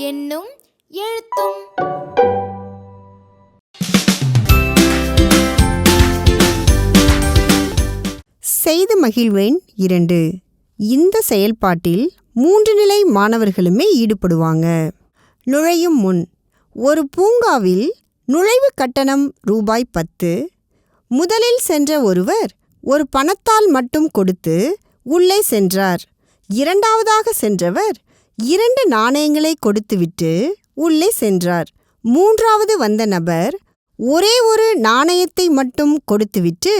என்னும் எழுத்தும். செய்து மகிழ்வேன் இரண்டு. இந்த செயல்பாட்டில் மூன்று நிலை மாணவர்களுமே ஈடுபடுவாங்க. நுழையும் முன் ஒரு பூங்காவில் நுழைவு கட்டணம் ரூபாய் பத்து முதலில் சென்ற ஒருவர் ஒரு பணத்தால் மட்டும் கொடுத்து உள்ளே சென்றார். இரண்டாவதாக சென்றவர் இரண்டு நாணயங்களை கொடுத்துவிட்டு உள்ளே சென்றார். மூன்றாவது வந்த நபர் ஒரே ஒரு நாணயத்தை மட்டும் கொடுத்துவிட்டு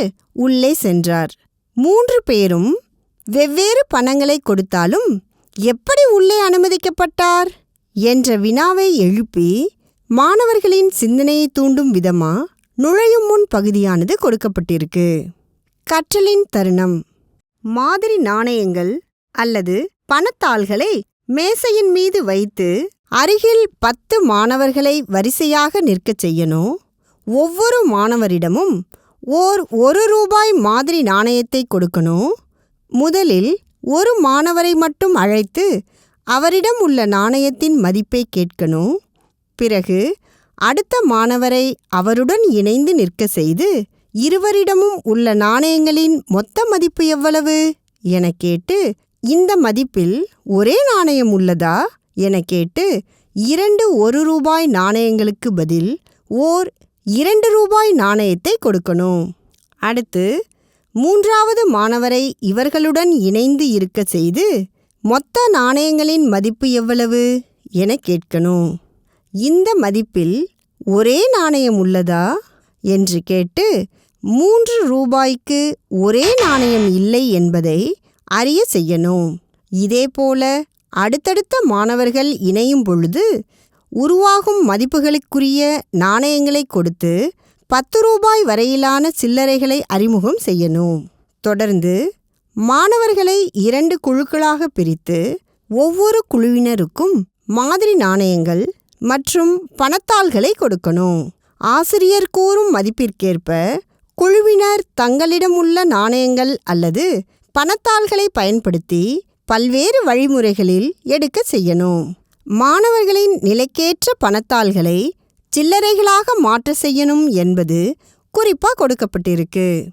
உள்ளே சென்றார். மூன்று பேரும் வெவ்வேறு பணங்களை கொடுத்தாலும் எப்படி உள்ளே அனுமதிக்கப்பட்டார்? என்ற வினாவை எழுப்பி மாணவர்களின் சிந்தனையை தூண்டும் விதமா நுழையும் முன் பகுதியானது கொடுக்கப்பட்டிருக்கு. கற்றலின் தருணம். மாதிரி நாணயங்கள் அல்லது பணத்தாள்களை மேசையின் மீது வைத்து அருகில் பத்து மாணவர்களை வரிசையாக நிற்கச் செய்யணும். ஒவ்வொரு மாணவரிடமும் ஓர் ஒரு ரூபாய் மாதிரி நாணயத்தை கொடுக்கணும். முதலில் ஒரு மாணவரை மட்டும் அழைத்து அவரிடம் உள்ள நாணயத்தின் மதிப்பை கேட்கணும். பிறகு அடுத்த மாணவரை அவருடன் இணைந்து நிற்க செய்து இருவரிடமும் உள்ள நாணயங்களின் மொத்த மதிப்பு எவ்வளவு? என கேட்டு இந்த மதிப்பில் ஒரே நாணயம் உள்ளதா? என கேட்டு இரண்டு ஒரு ரூபாய் நாணயங்களுக்கு பதில் ஓர் இரண்டு ரூபாய் நாணயத்தை கொடுக்கணும். அடுத்து மூன்றாவது மாணவரை இவர்களுடன் இணைந்து இருக்க செய்து மொத்த நாணயங்களின் மதிப்பு எவ்வளவு என கேட்கணும். இந்த மதிப்பில் ஒரே நாணயம் உள்ளதா என்று கேட்டு மூன்று ரூபாய்க்கு ஒரே நாணயம் இல்லை என்பதை அறிய செய்யணும். இதேபோல அடுத்தடுத்த மாணவர்கள் இணையும் பொழுது உருவாகும் மதிப்புகளுக்குரிய நாணயங்களை கொடுத்து பத்து ரூபாய் வரையிலான சில்லறைகளை அறிமுகம் செய்யணும். தொடர்ந்து மாணவர்களை இரண்டு குழுக்களாக பிரித்து ஒவ்வொரு குழுவினருக்கும் மாதிரி நாணயங்கள் மற்றும் பணத்தாள்களை கொடுக்கணும். ஆசிரியர் கூறும் மதிப்பிற்கேற்ப குழுவினர் தங்களிடம் உள்ள நாணயங்கள் அல்லது பணத்தாள்களை பயன்படுத்தி பல்வேறு வழிமுறைகளில் எடுக்க செய்யணும். மாணவர்களின் நிலைக்கேற்ற பணத்தாள்களை சில்லறைகளாக மாற்ற செய்யணும் என்பது குறிப்பாக கொடுக்கப்பட்டிருக்கு.